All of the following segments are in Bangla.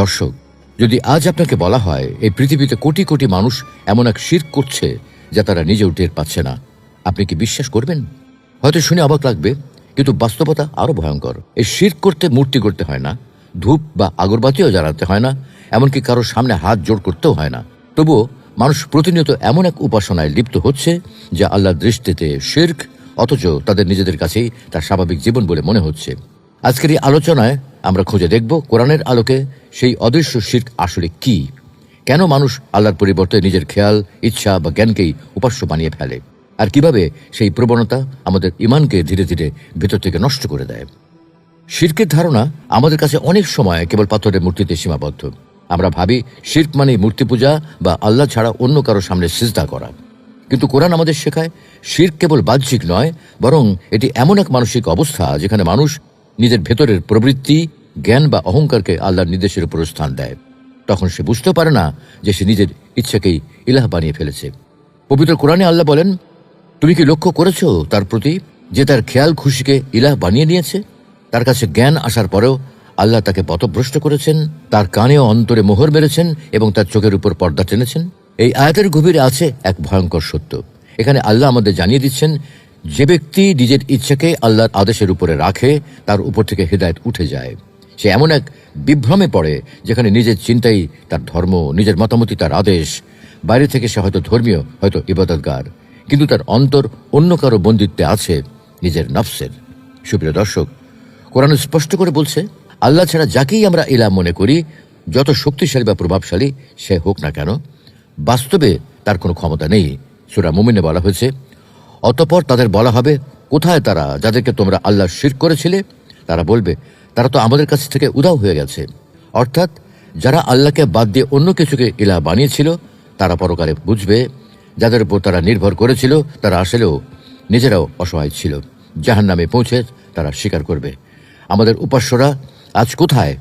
দর্শক, যদি আজ আপনাকে বলা হয় এই পৃথিবীতে কোটি কোটি মানুষ এমন এক শির করছে যা তারা নিজেও টের পাচ্ছে না, আপনি কি বিশ্বাস করবেন? হয়তো শুনে অবাক লাগবে, কিন্তু বাস্তবতা আরও ভয়ঙ্কর। এই শির করতে মূর্তি করতে হয় না, ধূপ বা আগরবাতিও জ্বালাতে হয় না, এমনকি কারোর সামনে হাত জোড় করতেও হয় না। তবুও মানুষ প্রতিনিয়ত এমন এক উপাসনায় লিপ্ত হচ্ছে যা আল্লাহর দৃষ্টিতে শির্ক, অথচ তাদের নিজেদের কাছেই তার স্বাভাবিক জীবন বলে মনে হচ্ছে। আজকের এই আলোচনায় আমরা খুঁজে দেখব কোরআনের আলোকে সেই অদৃশ্য শির্ক আসলে কি। কেন মানুষ আল্লাহর পরিবর্তে নিজের খেয়াল, ইচ্ছা বা জ্ঞানকেই উপাস্য বানিয়ে ফেলে? আর কীভাবে সেই প্রবণতা আমাদের ইমানকে ধীরে ধীরে ভেতর থেকে নষ্ট করে দেয়? শির্কের ধারণা আমাদের কাছে অনেক সময় কেবল পাথরের মূর্তিতে সীমাবদ্ধ। আমরা ভাবি শির্ক মানে মূর্তি পূজা বা আল্লাহ ছাড়া অন্য কারও সামনে সিজদা করা। কিন্তু কোরআন আমাদের শেখায়, শির্ক কেবল বাহ্যিক নয়, বরং এটি এমন এক মানসিক অবস্থা যেখানে মানুষ নিজের ভেতরের প্রবৃত্তি, জ্ঞান বা অহংকারকে আল্লাহর নির্দেশের উপর স্থান দেয়। তখন সে বুঝতে পারে না যে সে নিজের ইচ্ছাকেই ইলাহ বানিয়ে ফেলেছে। পবিত্র কোরআনে আল্লাহ বলেন, তুমি কি লক্ষ্য করেছ তার প্রতি যে তার খেয়াল খুশিকে ইলাহ বানিয়ে নিয়েছে? তার কাছে জ্ঞান আসার পরেও আল্লাহ তাকে পথভ্রষ্ট করেছেন, তার কানে ও অন্তরে মোহর মেরেছেন এবং তার চোখের উপর পর্দা টেনেছেন? এই আয়াতের গভীরে আছে এক ভয়ঙ্কর সত্য। এখানে আল্লাহ আমাদের জানিয়ে দিচ্ছেন যে ব্যক্তি নিজের ইচ্ছাকে আল্লাহর আদেশের উপরে রাখে, তার উপর থেকে হৃদায়ত উঠে যায়। সে এমন এক বিভ্রমে পড়ে, যেখানে নিজের চিন্তাই তার ধর্ম, নিজের মতামতই তার আদেশ। বাইরে থেকে সে হয়তো ধর্মীয়, হয়তো ইবাদতগার। কিন্তু তার অন্তর অন্য কারও বন্দিত্বে আছে, নিজের নফসের। সুপ্রিয় দর্শক, কোরআন স্পষ্ট করে বলছে, আল্লাহ ছাড়া যাকেই আমরা ইলাম মনে করি, যত শক্তিশালী বা প্রভাবশালী সে হোক না কেন, বাস্তবে তার কোনো ক্ষমতা নেই। সুরা মুমিনে বলা হয়েছে অতপর তাদের বলা হবে, কোথায় তারা যাদেরকে তোমরা আল্লাহ শির করেছিলে? তারা বলবে, তারা তো আমাদের কাছ থেকে উদাও হয়ে গেছে। অর্থাৎ, যারা আল্লাহকে বাদ দিয়ে অন্য কিছুকে ইলা বানিয়েছিল, তারা পরকালে বুঝবে, যাদের উপর তারা নির্ভর করেছিল, তারা আসলেও নিজেরাও অসহায় ছিল। জাহান নামে পৌঁছে তারা স্বীকার করবে। আমাদের উপাস্যরা, আজ কোথায়?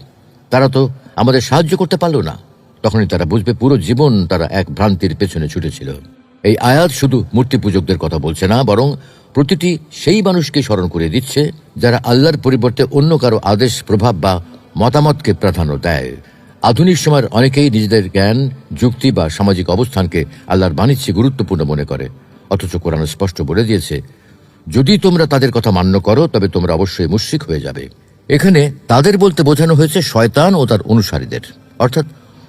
তারা তো আমাদের সাহায্য করতে পারল না। তখনই তারা বুঝবে পুরো জীবন তারা এক ভ্রান্তির পেছনে ছুটেছিল। এই আয়াত শুধু মূর্তি পূজকদের কথা বলছে না, বরং প্রতিটি সেই মানুষকে স্মরণ করে দিচ্ছে যারা আল্লাহর পরিবর্তে অন্য কারও আদেশ, প্রভাব বা মতামতকে প্রাধান্য দেয়। আধুনিক সময়ের অনেকেই নিজেদের জ্ঞান, যুক্তি বা সামাজিক অবস্থানকে আল্লাহর বাণিজ্যে গুরুত্বপূর্ণ মনে করে। অথচ কোরআন স্পষ্ট বলে দিয়েছে, যদি তোমরা তাদের কথা মান্য করো, তবে তোমরা অবশ্যই মুশ্রিক হয়ে যাবে। এখানে তাদের বলতে বোঝানো হয়েছে শয়তান ও তার অনুসারীদের। অর্থাৎ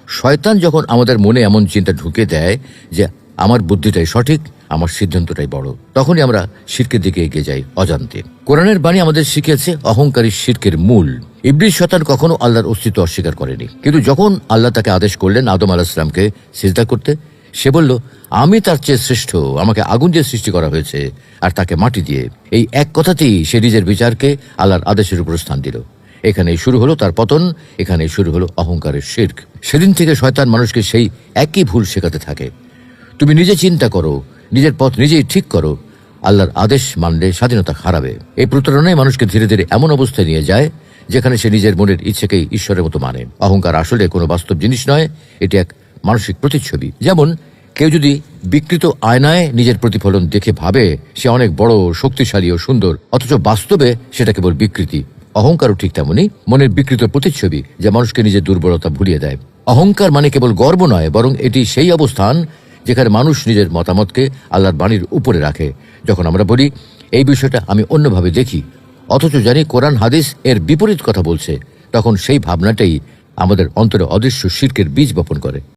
শয়তান যখন আমাদের মনে এমন চিন্তা ঢুকে দেয় যে আমার বুদ্ধিটাই সঠিক, আমার সিদ্ধান্তটাই বড়। তখনই আমরা শির্কের দিকে এগিয়ে যাই অজান্তে। কোরআনের বাণী আমাদের শিখিয়েছে অহংকারী শির্কের মূল। ইবলিশ শতান কখনো আল্লাহর অস্তিত্ব অস্বীকার করেনি। কিন্তু যখন আল্লাহ তাকে আদেশ করলেন আদম আলাহিসামকে সিজদা করতে, সে বলল, আমি তার চেয়ে শ্রেষ্ঠ, আমাকে আগুন দিয়ে সৃষ্টি করা হয়েছে, আর তাকে মাটি দিয়ে। এই এক কথাতেই সে নিজের বিচারকে আল্লাহর আদেশের উপর স্থান দিল। এখানে শুরু হলো তার পতন এখানে শুরু হলো অহংকারের শির্ক। সেদিন থেকে শয়তান মানুষকে সেই একই ভুল শেখাতে থাকে। তুমি নিজে চিন্তা করো, নিজের পথ নিজেই ঠিক করো। আল্লাহর আদেশ মানলে স্বাধীনতা হারাবে। এই প্রতারণায় মানুষকে ধীরে ধীরে এমন অবস্থায় নিয়ে যায়, যেখানে সে নিজের মনের ইচ্ছেকেই ঈশ্বরের মতো মানে। অহংকার আসলে কোনো বাস্তব জিনিস নয়, এটি এক মানসিক প্রতিচ্ছবি। যেমন, কেউ যদি বিকৃত আয়নায় নিজের প্রতিফলন দেখে ভাবে, সে অনেক বড়, শক্তিশালী ও সুন্দর, অথচ বাস্তবে সেটা কেবল বিকৃতি। অহংকারও ঠিক তেমনই, মনের বিকৃত প্রতিচ্ছবি, যা মানুষকে নিজের দুর্বলতা ভুলিয়ে দেয়। অহংকার মানে কেবল গর্ব নয়, বরং এটি সেই অবস্থান যেখানে মানুষ নিজের মতামতকে আল্লাহর বাণীর উপরে রাখে। যখন আমরা বলি, এই বিষয়টা আমি অন্যভাবে দেখি, অথচ জানি কোরআন, হাদিস এর বিপরীত কথা বলছে, তখন সেই ভাবনাটাই আমাদের অন্তরে অদৃশ্য শির্কের বীজ বপন করে।